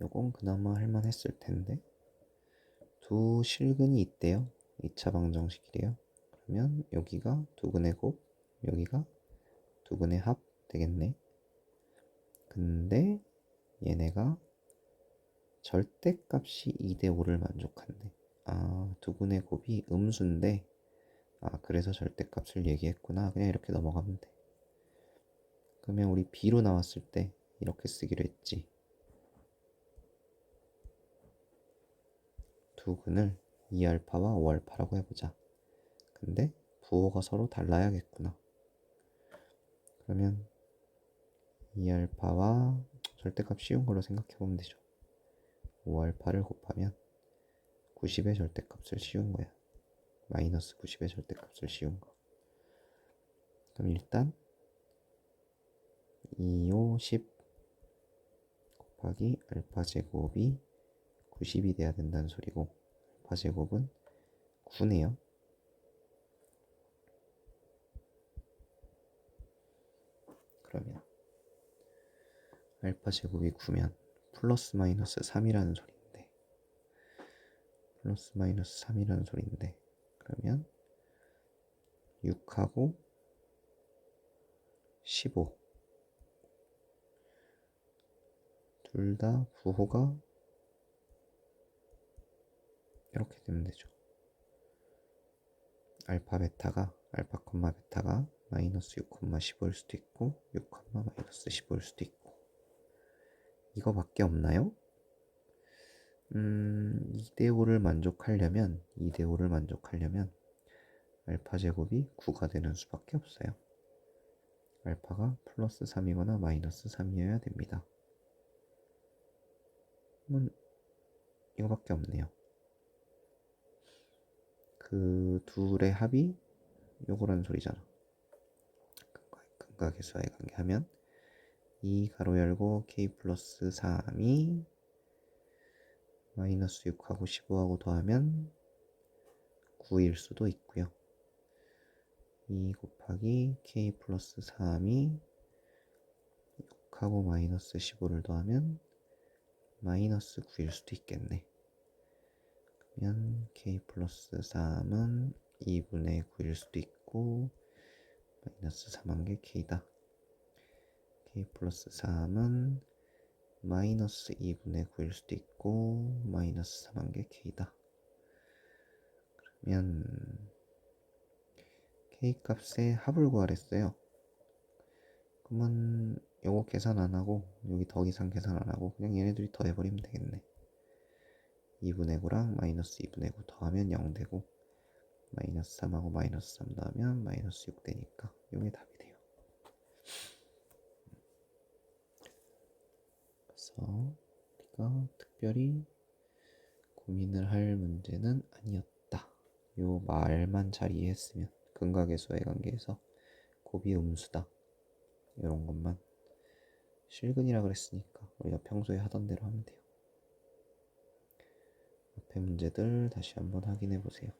요건 그나마 할만했을 텐데 두 실근이 있대요. 2차 방정식이래요. 그러면 여기가 두근의 곱, 여기가 두근의 합 되겠네. 근데 얘네가 절대값이 2대 5를 만족한대. 아, 두근의 곱이 음수인데 아, 그래서 절대값을 얘기했구나. 그냥 이렇게 넘어가면 돼. 그러면 우리 B로 나왔을 때 이렇게 쓰기로 했지. 두 근을 2알파와 5알파라고 해보자. 근데 부호가 서로 달라야겠구나. 그러면 2알파와 절대값 쉬운 걸로 생각해보면 되죠. 5알파를 곱하면 90의 절대값을 씌운 거야. 마이너스 90의 절대값을 씌운 거. 그럼 일단 2, 5, 10 곱하기 알파 제곱이 90이 돼야 된다는 소리고 알파 제곱은 9네요. 그러면 알파 제곱이 9면 플러스 마이너스 3이라는 소리인데 플러스 마이너스 3이라는 소리인데 그러면 6하고 15 둘 다 부호가 이렇게 되면 되죠. 알파 베타가 알파 콤마 베타가 마이너스 6 콤마 15일 수도 있고 6 콤마 마이너스 15일 수도 있고 이거밖에 없나요? 음, 2대5를 만족하려면 2대5를 만족하려면 알파 제곱이 9가 되는 수밖에 없어요. 알파가 플러스 3이거나 마이너스 3이어야 됩니다. 그러면 이거밖에 없네요. 그 둘의 합이 요거라는 소리잖아. 근각의 수와의 관계하면 2 가로 열고 k 플러스 3이 마이너스 6하고 15하고 더하면 9일 수도 있고요. 2 곱하기 k 플러스 3이 6하고 마이너스 15를 더하면 마이너스 9일 수도 있겠네. 그러면 k 플러스 3은 2분의 9일 수도 있고 마이너스 3한 게 k다. k 플러스 3은 마이너스 2분의 9일 수도 있고 마이너스 3한 게 k다. 그러면 k 값의 합을 구하랬어요. 그러면 요거 계산 안 하고 여기 더이상 계산 안 하고 그냥 얘네들이 더해버리면 되겠네. 2분의 9랑 마이너스 2분의 9 더하면 0 되고 마이너스 3하고 마이너스 3 더하면 마이너스 6 되니까 이게 답이 돼요. 그래서 우리가 특별히 고민을 할 문제는 아니었다. 요 말만 잘 이해했으면 근각의 수의 관계에서 곱이 음수다. 이런 것만 실근이라 그랬으니까 우리가 평소에 하던 대로 하면 돼요. 문제들 다시 한번 확인해 보세요.